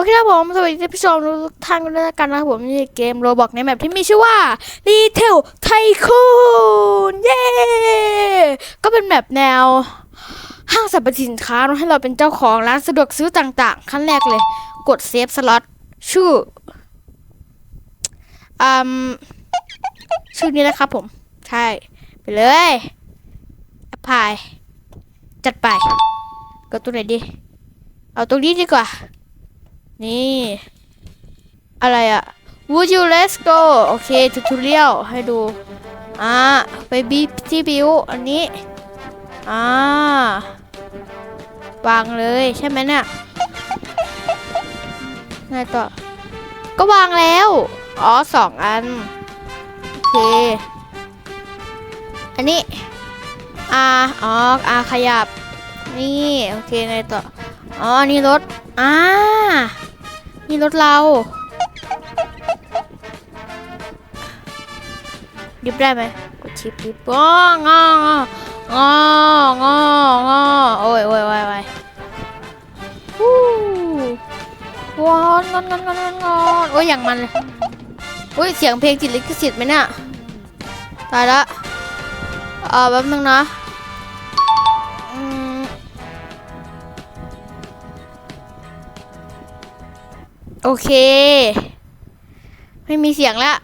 อเคครับผม สวัสดีท่านผู้ชมทุกท่านกันด้วยกันนะครับผมนี่เกมโรบอกในแมปที่มีชื่อว่า Retail Tycoon เย้ ก็เป็นแมปแนว ห้างสรรพสินค้าให้เราเป็นเจ้าของร้านสะดวกซื้อต่างๆ ขั้นแรกเลย กดเซฟสล็อตชื่ออืมชื่อนี้นะครับผม ใช่ ไปเลยแอปพลายจัดไปกดตัวไหนดี เอาตรงนี้ดีกว่า นี่ อะไรอะ Would you let's go โอเคทูทูเรียลให้ดู อ่า ไปบีที่บิวอันนี้ อ่าวางเลยใช่ไหมเนี่ยไงต่อ ก็วางแล้ว อ๋อสองอัน โอเค อันนี้อ่าอ๋ออ่าขยับ นี่ โอเคไงต่อ อ๋อ นี่รถ อ่า นี่รถเราดิบได้ไหมกดชิปดิบงององององอโอ้ยโอ้ยโอ้ยโอ้ยวู้วงอนงอนงอนงอนงอนโอ้ยอย่างมันเลยโอ้ยเสียงเพลงจิตลิขสิทธิ์ไหมเนี่ยตายละเออแป๊บนึงนะ โอเค ไม่มีเสียงแล้ว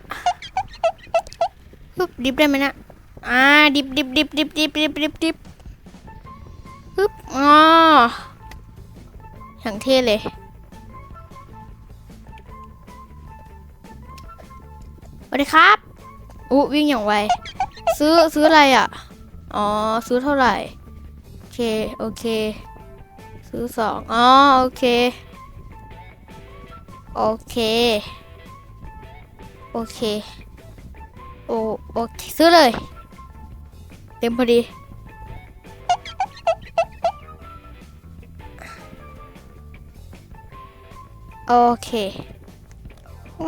ปึ๊บดิบได้ไหมนะอ่าดิบดิบดิบดิบดิบดิบดิบดิบปึ๊บอ๋ออย่างเท่เลยสวัสดีครับอู้วิ่งอย่างไว ซื้อซื้ออะไรอะ อ๋อ ซื้อเท่าไหร่ โอเค โอเค ซื้อสองอ๋อ โอเค โอเค โอเค โอโอเคซื้อเลย เต็มพอดี โอเค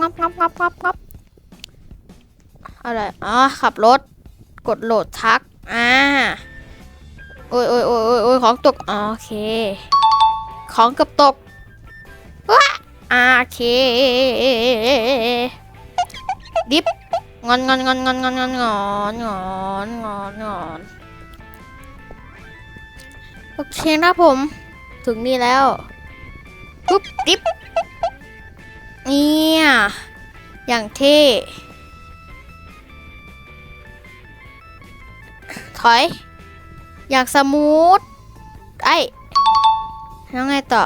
งับงับงับงับงับอะไรอ๋อขับรถ กดโหลดทัก อ่า โอ้ยโอ้ยโอ้ยโอ้ยโอ้ยของตก โอเค ของเกือบตก อาเคดิบงอนงอนงอนงอนงอนงอนงอนงอนงอนงอนโอเคนะผม ถึงนี่แล้วปุ๊บดิบเนี่ยอย่างเท่ถอย อย่างสมูทไอ้แล้วไงต่อ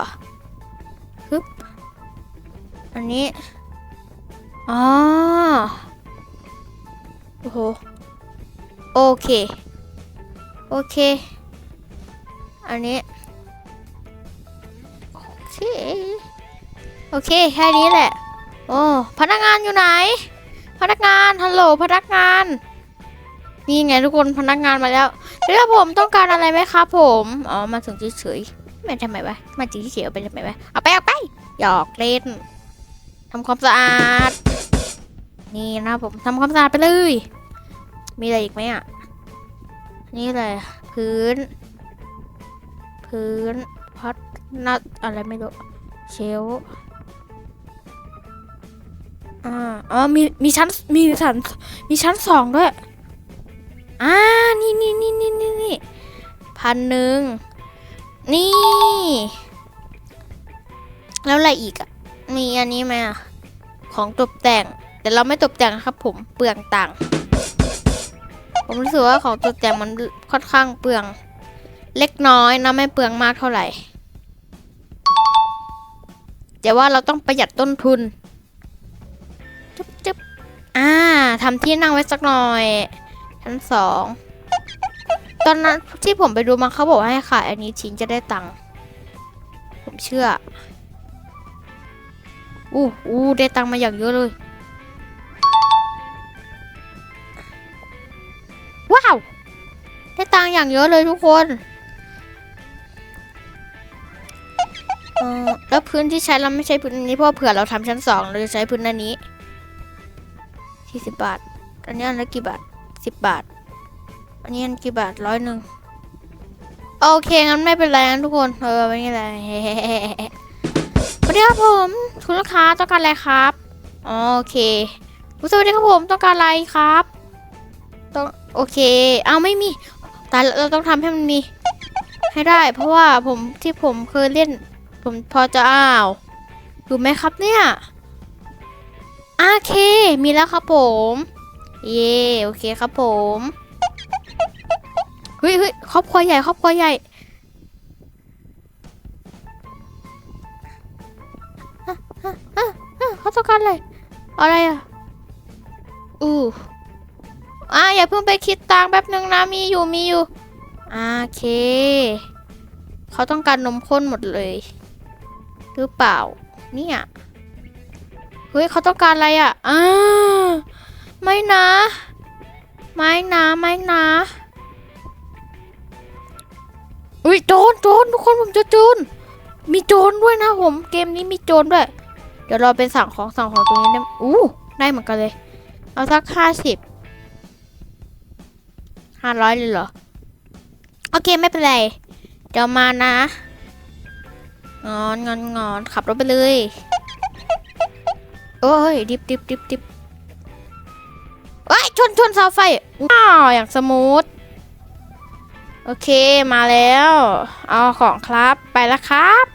อันนี้ อ๋อ โอ้โห โอเค โอเค อันนี้ โอเค โอเค แค่นี้แหละ โอ้ พนักงานอยู่ไหน พนักงาน ฮัลโหล พนักงาน นี่ไงทุกคน พนักงานมาแล้วเดี๋ยวผมต้องการอะไรไหมครับผม อ๋อ มาถึงเฉยๆไม่ทำไมวะ มาถึงเฉยๆเอาไปทำไมวะ เอาไปเอาไป หยอกเล่น ทำความสะอาด นี่นะผมทำความสะอาดไปเลย มีอะไรอีกไหมอะ นี่เลยพื้น พื้นพัดนัดอะไรไม่รู้ เชลอ่าอ๋อมีมีชั้นมีชั้นมีชั้นสองด้วย อ่า นี่นี่นี่นี่นี่นี่พันหนึ่งนี่ แล้วอะไรอีกอะ มีอันนี้ไหมอะ ของตกแต่ง แต่เราไม่ตกแต่งครับ ผมเปลืองตังค์ผมรู้สึกว่าของตกแต่งมันค่อนข้างเปลือง เล็กน้อยนะไม่เปลืองมากเท่าไหร่แต่ว่าเราต้องประหยัดต้นทุนจุ๊บจุ๊บอ่าทำที่นั่งไว้สักหน่อยชั้นสองตอนนั้นที่ผมไปดูมาเขาบอกให้ขายอันนี้ทิ้งจะได้ตังค์ผมเชื่อ อู้อู้ได้ตังมาอย่างเยอะเลย ว้าว ได้ตังอย่างเยอะเลยทุกคนแล้วพื้นที่ใช้เราไม่ใช้พื้นนี้เพราะเผื่อเราทำชั้นสองเราจะใช้พื้นอันนี้สี่สิบบาท อันนี้อันละกี่บาทสิบบาท อันนี้อันกี่บาทร้อยหนึ่งโอเคงั้นไม่เป็นไรนะทุกคนเออไม่เป็นไร วัสดีครับผม คุณลูกค้าต้องการอะไรครับอ๋อโอเคสวัสดีครับผมต้องการอะไรครับต้องโอเค เอาไม่มีแต่เราต้องทำให้มันมี ให้ได้ เพราะว่าผมที่ผมเคยเล่น ผมพอจะอ้าวถูไหมครับเนี่ยโอเค มีแล้วครับผม เย่โอเคครับผมเฮ้ยเฮ้ยครอบครัวใหญ่ครอบครัวใหญ่ เขาต้องการอะไร อะไรอะ อู้อะอย่าเพิ่งไปคิดตังแป๊บนึงนะ มีอยู่ มีอยู่ โอเค เขาต้องการนมข้นหมดเลย หรือเปล่า เนี่ย เฮ้ย เขาต้องการอะไรอะอ่าไม่นะ ไม่นะ ไม่นะอุ้ยโจรโจรทุกคนผมเจะโจรมีโจรด้วยนะผม เกมนี้มีโจรด้วย ดี๋ยวเราไปสั่งของสั่งของตรงนี้ได้อู้ได้เหมือนกันเลย เอาสักห้าสิบห้าร้อยเลยเหรอ โอเคไม่เป็นไร เดี๋ยวมานะ งอนงอนงอนขับรถไปเลย โอ้ย ดิบดิบดิบดิบเอ้ย ชนชนเสาไฟว้าวอย่างสมูท โอเคมาแล้ว เอาของครับไปแล้วครับ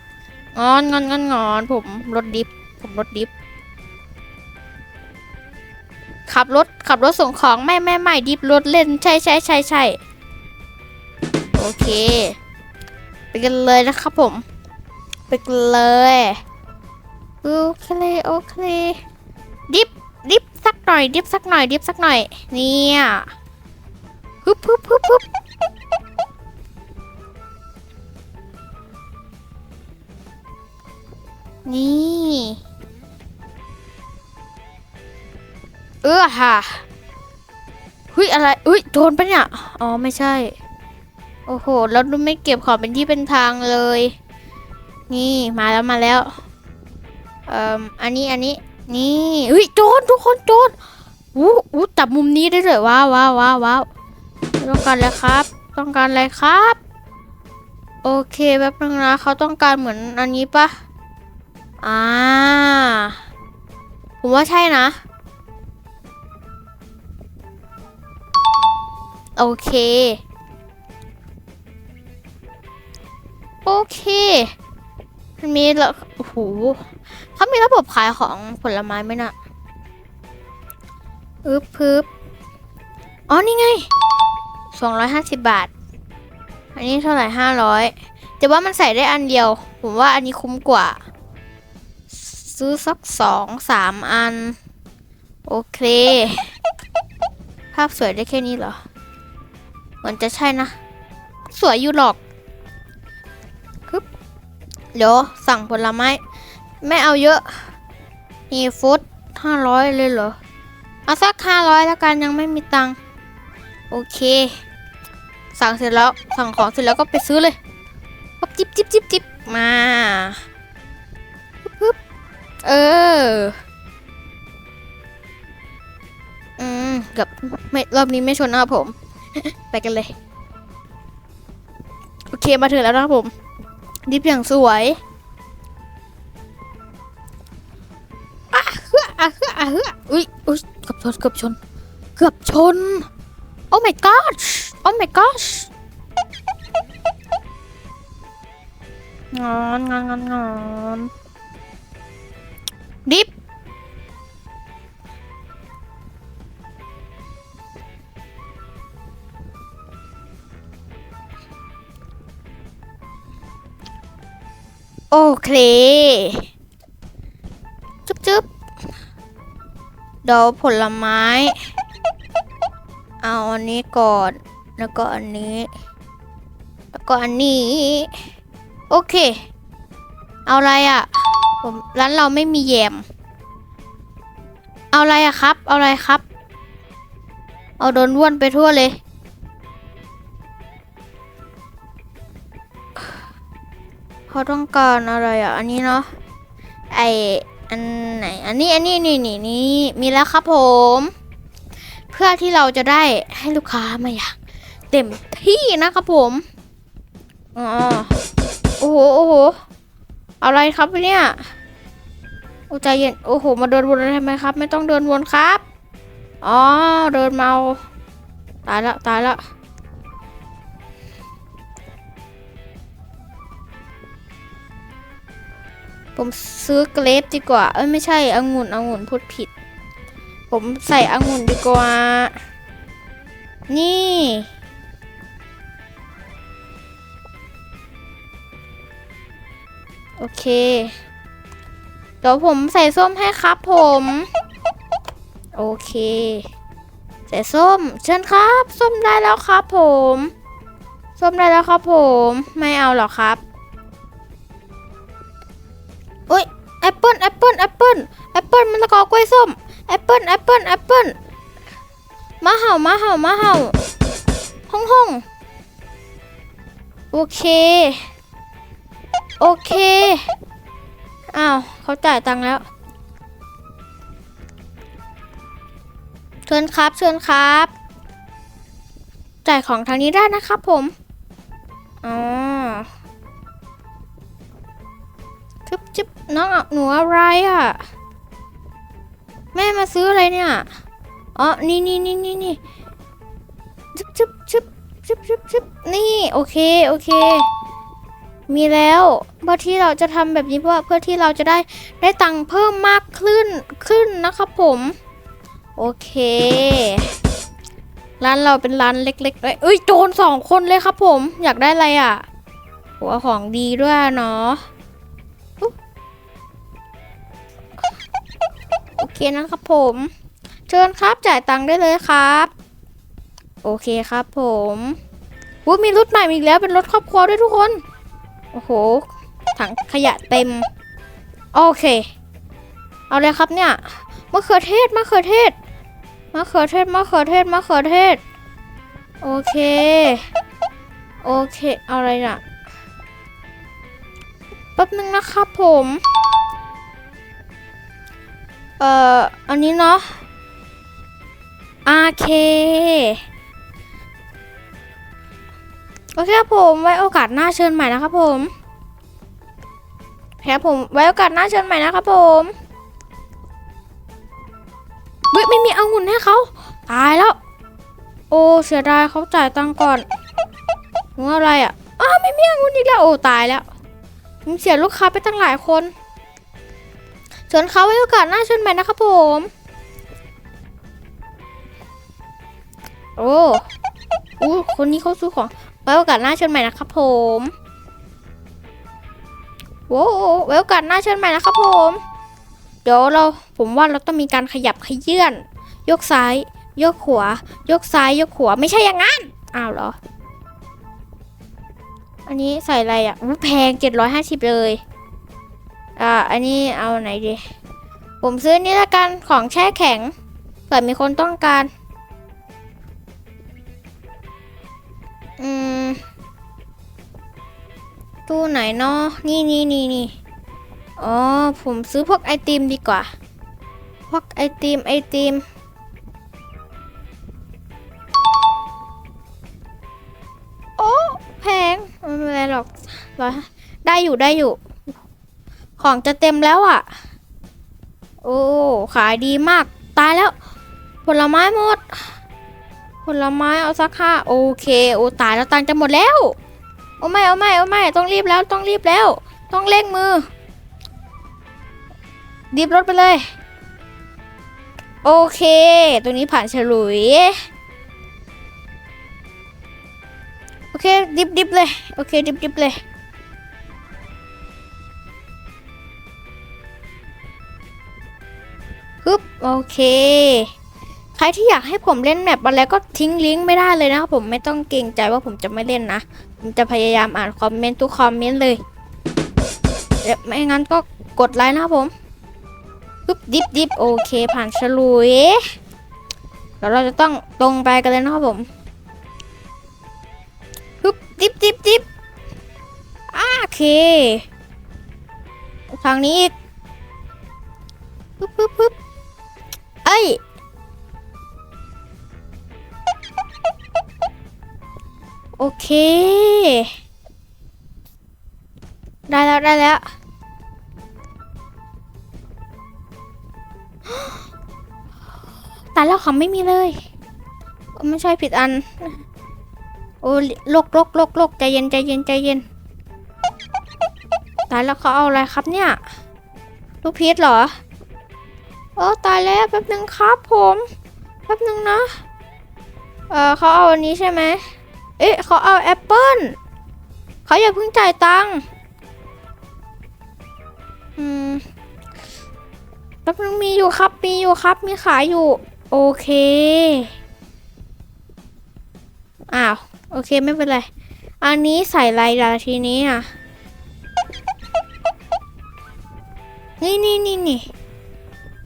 งอนงอนงอนงอนผมรถดิบ ผมรถดิบขับรถขับรถส่งของไม่ไม่ไม่ดิบรถเล่นใช่ใช่ใช่ใช่โอเคไปกันเลยนะครับผม ไปกันเลยโอเคโอเคดิฟดิฟสักหน่อย ดิฟสักหน่อย ดิฟสักหน่อยเนี่ยฮึบฮึบฮึบฮึบนี่ ออค่ะเฮ้ยอะไรเฮ้ยโจรปะเนี่ย อ๋อไม่ใช่ โอ้โหแล้วดูไม่เก็บของเป็นที่เป็นทางเลย นี่มาแล้วมาแล้ว เอ่ออันนี้อันนี้ นี่เฮ้ยโจรทุกคนโจรอู้อู้จับมุมนี้ได้เลยว้าวว้าวว้าวว้าวต้องการอะไรครับ ต้องการอะไรครับ โอเคแป๊บนึงนะเขาต้องการเหมือนอันนี้ปะอ่าผมว่าใช่นะ โอเค โอเค มันมีล้วโอ้โหเขามีระบบขายของผลไม้ไหมน่ะอึบพึบอ๋อ นี่ไงสองร้อยห้าสิบบาท อันนี้เท่าไหร่ห้าร้อยแต่ว่ามันใส่ได้อันเดียว ผมว่าอันนี้คุ้มกว่า ซื้อสักสองสามอัน โอเค ภาพสวยได้แค่นี้เหรอ เหมือนจะใช่นะ สวยอยู่หรอกคึบเดี๋ยวสั่งผลไม้ ไม่เอาเยอะ นี่ฟุตห้าร้อยเลยเหรอ เอาสักห้าร้อยแล้วกันยังไม่มีตังค์โอเค สั่งเสร็จแล้วสั่งของเสร็จแล้วก็ไปซื้อเลยปั๊บจิบจิบจิบจิบมาปึ๊บเอออืมกับไม่รอบนี้ไม่ชนนะครับผม ไปกันเลย โอเคมาถึงแล้วนะครับผม ดิฟอย่างสวยอะเฮืออะเฮืออะเฮืออุ้ยอุ้ยเกือบชนเกือบชน เกือบชน โอ้ my gosh โอ้ my gosh งอนงอนงอนงอนดิฟ เค จุ๊บจุ๊บเดี๋ยวผลไม้ เอาอันนี้ก่อน แล้วก็อันนี้ แล้วก็อันนี้ โอเค เอาอะไรอะ่ะผมร้านเราไม่มีแยม เอาอะไรอะครับ เอาอะไรครับ เอาโดนว่วนไปทั่วเลย เขาต้องการอะไรอะ อันนี้เนาะ ไออันไหน อันนี้ อันนี้นี่นี่นี่ มีแล้วครับผม เพื่อที่เราจะได้ให้ลูกค้ามาอย่างเต็มที่นะครับผม อ๋อ โอ้โห โอ้โห อะไรครับเนี่ยโอ้ใจเย็น โอ้โห มาเดินวนทำไมครับ ไม่ต้องเดินวนครับ อ๋อ เดินเมา ตายละ ตายละ ผมซื้อเกรปดีกว่า เอ้ยไม่ใช่องุ่นองุ่นพูดผิด ผมใส่องุ่นดีกว่า นี่โอเค เดี๋ยวผมใส่ส้มให้ครับผม โอเค ใส่ส้ม เชิญครับ ส้มได้แล้วครับผม ส้มได้แล้วครับผม ไม่เอาหรอครับ ปิลแอปเปิลแอปเปิลแอปเปิลมันตะกอกล้วยส้มแอปเปิลแอปเปิลแอปเปิลมาเห่ามาเห่ามาเห่าห้องห้องโอเค โอเค อ้าวเขาจ่ายตังค์แล้วเชิญครับเชิญครับ จ่ายของทางนี้ได้นะครับผม น้องหนูอะไรอะ แม่มาซื้ออะไรเนี่ยอ๋อนี่นี่นี่นี่นี่จึ๊บจึ๊บจึ๊บจึ๊บจึ๊บจึ๊บนี่โอเคโอเค มีแล้วเพื่อที่เราจะทำแบบนี้เพื่อเพื่อที่เราจะได้ได้ตังค์เพิ่มมากขึ้นขึ้นนะครับผมโอเคร้านเราเป็นร้านเล็กๆเลยเอ้ยโจรสองคนเลยครับผม อยากได้อะไรอะหัวของดีด้วยเนาะ เคนะครับผม เชิญครับจ่ายตังค์ได้เลยครับ โอเคครับผมอุ๊ยมีรถใหม่อีกแล้วเป็นรถครอบครัวด้วยทุกคน โอ้โห ถังขยะเต็ม โอเค เอาเลยครับเนี่ยมะเขือเทศมะเขือเทศมะเขือเทศมะเขือเทศมะเขือเทศ โอเค โอเค เอาอะไรน่ะแป๊บนึงนะครับผม เอ่อ อันนี้เนาะโอเคโอเคครับผมไว้โอกาสหน้าเชิญใหม่นะครับผมครับผมไว้โอกาสหน้าเชิญใหม่นะครับผมเฮ้ยไม่มีองุ่นให้เขาตายแล้ว โอ้เสียดายเขาจ่ายตังก่อนหัวอะไรอะอ้าไม่มีองุ่นอีกแล้วโอ้ตายแล้วผมเสียลูกค้าไปตั้งหลายคน ชิญเขาไว้โอกาสหน้าเชิญใหม่นะครับผม โอ้อู้คนนี้เขาซื้อของไว้โอกาสหน้าเชิญใหม่นะครับผมโว้ไว้โอกาสหน้าเชิญใหม่นะครับผม เดี๋ยวเราผมว่าเราต้องมีการขยับขยื่นยกซ้าย ยกขวา ยกซ้าย ยกขวา ไม่ใช่อย่างนั้น อ้าวเหรอ อันนี้ใส่อะไรอะแพงเจ็ดร้อยห้าสิบเลย อ่าอันนี้เอาไหนดี ผมซื้อนี่ละกันของแช่แข็งเผื่อมีคนต้องการ อืม ตู้ไหนเนาะนี่นี่นี่นี่อ๋อ ผมซื้อพวกไอติมดีกว่า พวกไอติมไอติมโอ้ แพง ไม่เป็นไรหรอกร้อยได้อยู่ได้อยู่ ของจะเต็มแล้วอะ โอ้ ขายดีมาก ตายแล้ว ผลไม้หมด ผลไม้เอาสักห้าโอเค โอ้ตายแล้วตังจะหมดแล้ว โอ้ไม่ โอ้ไม่ โอ้ไม่ ต้องรีบแล้ว ต้องรีบแล้ว ต้องเร่งมือ ดิบรถไปเลย โอเค ตัวนี้ผ่านฉลุย โอเค ดิบดิบเลย โอเค ดิบดิบเลย โอเค ใครที่อยากให้ผมเล่นแมปอะไรก็ทิ้งลิงก์ไม่ได้เลยนะครับผมไม่ต้องเกรงใจว่าผมจะไม่เล่นนะ ผมจะพยายามอ่านคอมเมนต์ทุกคอมเมนต์เลยเดี๋ยวไม่งั้นก็กดไลค์นะครับผมปึ๊บดิบดิบโอเค ผ่านฉลุยแล้วเราจะต้องตรงไปกันเลยนะครับผมปึ๊บดิบดิบดิบโอเค ทางนี้อีกปึ๊บปึ๊บปึ๊บ เอ้ย โอเค ได้แล้ว ได้แล้วตายแล้วของไม่มีเลย ไม่ใช่ผิดอัน โอ้โลกโลกโลกโลกใจเย็นใจเย็นใจเย็นตายแล้วเขาเอาอะไรครับเนี่ย ลูกพีชเหรอ โอ้ตายแล้วแป๊บนึงครับผมแป๊บนึงนะ เออเขาเอาอันนี้ใช่ไหมเอ๊ะเขาเอาแอปเปิ้ลเขาอย่าเพิ่งจ่ายตังค์อืมแป๊บนึงมีอยู่ครับมีอยู่ครับมีขายอยู่ โอเคอ้าวโอเคไม่เป็นไรอันนี้ใส่ลายดาทีนี้อะนี่นี่นี่นี่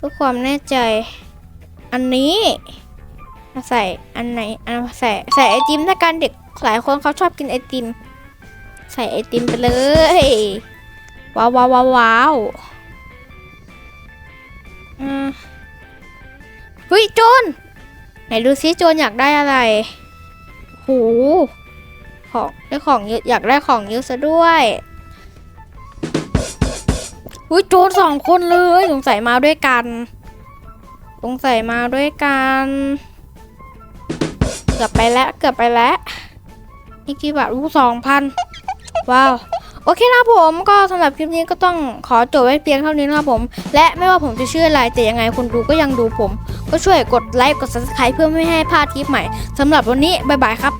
พื่อความแน่ใจ อันนี้ใส่อันไหนอันใส่ใส่ไอติมถ้าการเด็กหลายคนเขาชอบกินไอติม ใส่ไอติมไปเลย ว้าวว้าวว้าวาวอืมเฮ้ยโจนไหนดูซิโจนอยากได้อะไรโหของได้ของเยอะอยากได้ของเยอะซะด้วย อุ้ยโจนสองคนเลยสงสัยมาด้วยกันสงสัยมาด้วยกันเกือบไปแล้วเกือบไปแล้วนี่กี่บาทอู้สองพันว้าวโอเคนะผมก็สำหรับคลิปนี้ก็ต้องขอจบไว้เพียงเท่านี้นะครับผม และไม่ว่าผมจะชื่ออะไรแต่ยังไงคนดูก็ยังดูผม ก็ช่วยกดไลค์กด subscribe เพื่อไม่ให้พลาดคลิปใหม่สำหรับวันนี้ บ๊ายบายครับ